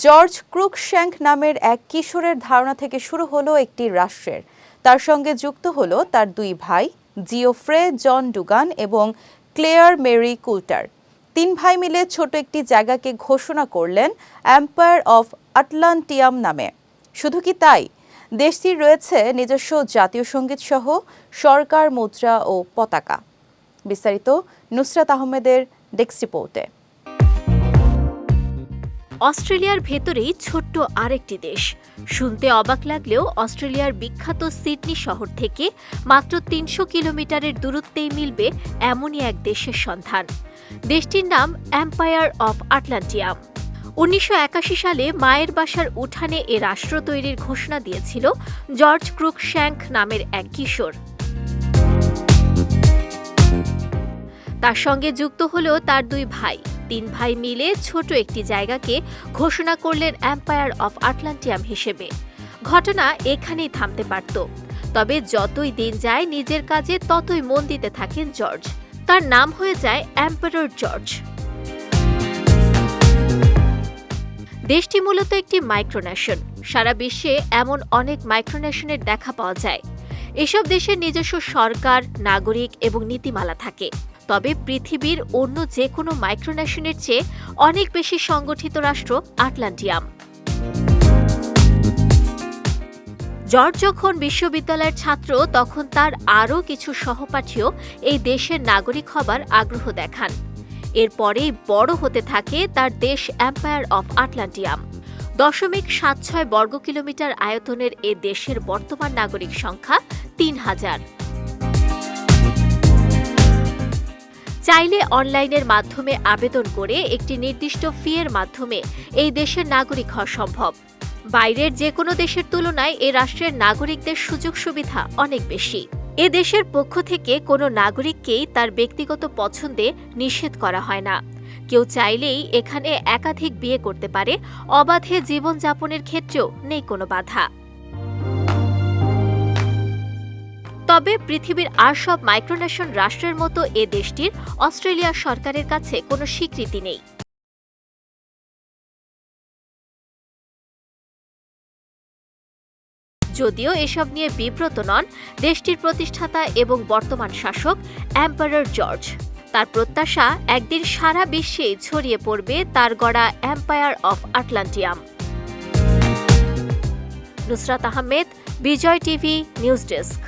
George ক্রুকশ্যাঙ্ক নামের এক কিশোরের ধারণা থেকে শুরু হলো একটি রাষ্ট্রের। তার সঙ্গে যুক্ত হলো তার দুই ভাই, জিওফ্রে, জন ডুগান এবং ক্লেয়ার মেরি কুল্টার। তিন ভাই মিলে ছোট একটি জায়গাকে ঘোষণা করলেন এম্পায়ার অফ আটলান্টিয়াম নামে। শুধু কি তাই? দেশটির রয়েছে নিজস্ব জাতীয় সংগীত সহ, সরকার, মুদ্রা ও পতাকা। বিস্তারিত নুসরাত আহমেদের ডেস্ক রিপোর্টে। অস্ট্রেলিয়ার ভেতরেই ছোট্ট আরেকটি দেশ। শুনতে অবাক লাগলেও অস্ট্রেলিয়ার বিখ্যাত সিডনি শহর থেকে মাত্র তিনশো কিলোমিটারের দূরত্বেই মিলবে এমনই এক দেশের সন্ধান। দেশটির নাম এম্পায়ার অফ আটলান্টিয়াম উনিশশো একাশি সালে মায়ের বাসার উঠানে এ রাষ্ট্র তৈরির ঘোষণা দিয়েছিল জর্জ ক্রুক শ্যাঙ্ক নামের এক কিশোর। তার সঙ্গে যুক্ত হলো তার দুই ভাই। তিন ভাই মিলে ছোট একটি জায়গাকে ঘোষণা করলেন এম্পায়ার অফ আটলান্টিয়াম হিসেবে। ঘটনা এখানেই থামতে পারত। তবে যতই দিন যায়, নিজের কাজে ততই মন দিতে থাকেন জর্জ তার নাম হয়ে যায় এম্পায়ার জর্জ দেশটি মূলত একটি মাইক্রোনেশন সারা বিশ্বে এমন অনেক মাইক্রোনেশনের দেখা পাওয়া যায়। এসব দেশের নিজস্ব সরকার, নাগরিক এবং নীতিমালা থাকে। তবে পৃথিবীর অন্য যে কোনো মাইক্রোনেশনের চেয়ে অনেক বেশি সংগঠিত রাষ্ট্র আটলান্টিয়াম। জর্জ যখন বিশ্ববিদ্যালয়ের ছাত্র, তখন তার আরও কিছু সহপাঠীও এই দেশের নাগরিক হবার আগ্রহ দেখান। এরপরেই বড় হতে থাকে তার দেশ এম্পায়ার অফ আটলান্টিয়াম দশমিক সাত ছয় বর্গ কিলোমিটার আয়তনের এ দেশের বর্তমান নাগরিক সংখ্যা তিন হাজার। চাইলে অনলাইনের মাধ্যমে আবেদন করে একটি নির্দিষ্ট ফিয়ের মাধ্যমে এই দেশের নাগরিক হওয়া সম্ভব। বাইরের যে কোনো দেশের তুলনায় এ রাষ্ট্রের নাগরিকদের সুযোগ সুবিধা অনেক বেশি। এ দেশের পক্ষ থেকে কোনো নাগরিককেই তার ব্যক্তিগত পছন্দে নিষেধ করা হয় না। কেউ চাইলেই এখানে একাধিক বিয়ে করতে পারে, অবাধে জীবনযাপনের ক্ষেত্রেও নেই কোনো বাধা। তবে পৃথিবীর আর সব মাইক্রোনেশন রাষ্ট্রের মতো এ দেশটির অস্ট্রেলিয়া সরকারের কাছে কোনো স্বীকৃতি নেই। যদিও এসব নিয়ে বিব্রত নন, দেশটির প্রতিষ্ঠাতা এবং বর্তমান শাসক এম্পায়ার জর্জ। তার প্রত্যাশা একদিন সারা বিশ্বে ছড়িয়ে পড়বে তার গড়া empire of Atlantium. Nusrat Ahmed, Bijoy TV, news desk.